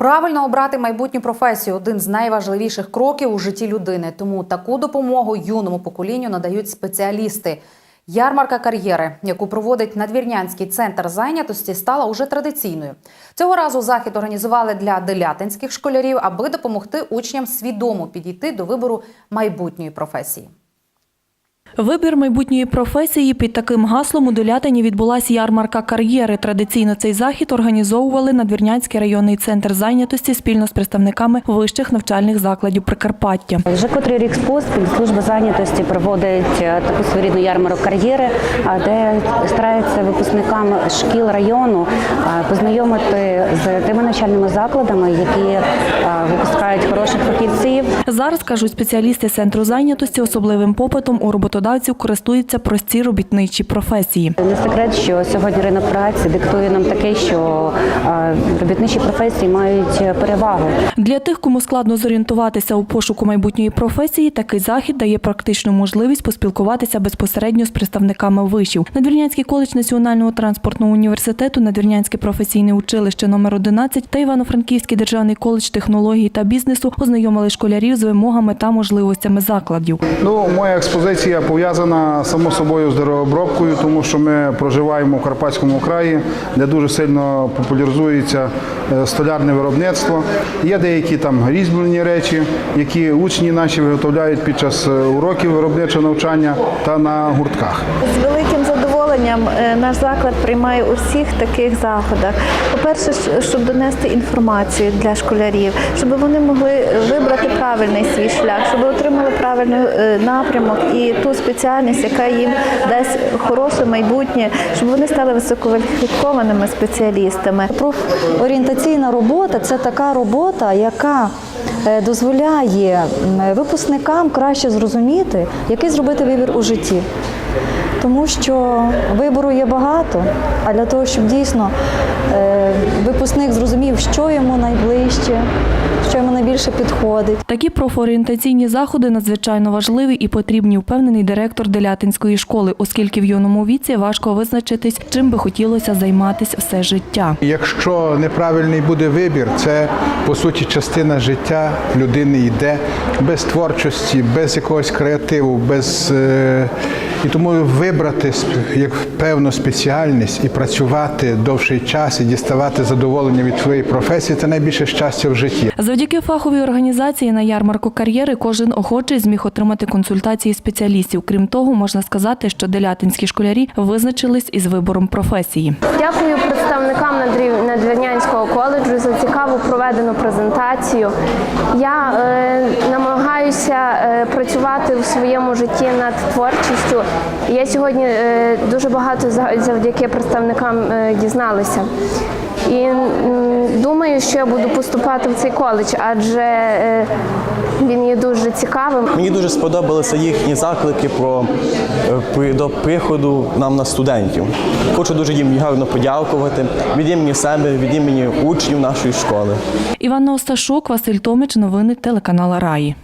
Правильно обрати майбутню професію один з найважливіших кроків у житті людини. Тому таку допомогу юному поколінню надають спеціалісти. Ярмарка кар'єри, яку проводить надвірнянський центр зайнятості, стала уже традиційною. Цього разу захід організували для делятинських школярів, аби допомогти учням свідомо підійти до вибору майбутньої професії. Вибір майбутньої професії під таким гаслом у Долятині відбулася ярмарка кар'єри. Традиційно цей захід організовували Надвірнянський районний центр зайнятості спільно з представниками вищих навчальних закладів Прикарпаття. Вже котрий рік поспіль служба зайнятості проводить е, таку своєрідну ярмарок кар'єри, де старається випускникам шкіл району е, познайомити з тими навчальними закладами, які Зараз кажуть спеціалісти центру зайнятості, особливим попитом у роботодавців користуються прості робітничі професії. Не секрет, що сьогодні ринок праці диктує нам таке, що робітничі професії мають перевагу. Для тих, кому складно зорієнтуватися у пошуку майбутньої професії, такий захід дає практичну можливість поспілкуватися безпосередньо з представниками вишів. Надвірнянський коледж Національного транспортного університету, Надвірнянське професійне училище номер 11 та Івано-Франківський державний коледж технологій та бізнесу ознайомили школярів з вимогами та можливостями закладів. Ну, моя експозиція пов'язана само собою з деревообробкою, тому що ми проживаємо в Карпатському краї, де дуже сильно популяризується столярне виробництво. Є деякі там різьблені речі, які учні наші виготовляють під час е, уроків виробничого навчання та на гуртках. З великим задоволенням е, наш заклад приймає у всіх таких заходах. По-перше, щоб донести інформацію для школярів, щоб вони могли вибрати правильний свій шлях, щоб отримали правильний е, напрямок і ту спеціальність, яка їм дасть хороше майбутнє, щоб вони стали висококваліфікованими спеціалістами. Профорієнтаційна робота це така робота, яка е, дозволяє випускникам краще зрозуміти, який зробити вибір у житті. Тому що вибору є багато, а для того, щоб дійсно е, випускник зрозумів, що йому найближче, найбільше підходить. Такі профорієнтаційні заходи надзвичайно важливі і потрібні, впевнений директор Делятинської школи, оскільки в юному віці важко визначитись, чим би хотілося займатися все життя. Якщо неправильний буде вибір, це по суті частина життя людини йде без творчості, без якогось креативу, без е, і тому вибрати як певну спеціальність і працювати довший час і діставати задоволення від своєї професії це найбільше щастя в житті. Завдяки фаховій організації на ярмарку кар'єри кожен охочий зміг отримати консультації спеціалістів. Крім того, можна сказати, що делятинські школярі визначились із вибором професії. Дякую представникам Надвірнянського коледжу за цікаву проведену презентацію. Я е, намагаюся е, працювати у своєму житті над творчістю. Я сьогодні е, дуже багато за- завдяки представникам е, дізналася. І думаю, що я буду поступати в цей коледж, адже е, він є дуже цікавим. Мені дуже сподобалися їхні заклики про е, до приходу нам на студентів. Хочу дуже їм гарно подякувати від імені себе, від імені учнів нашої школи. Іван Осташук, Василь Томич, новини телеканала Раї.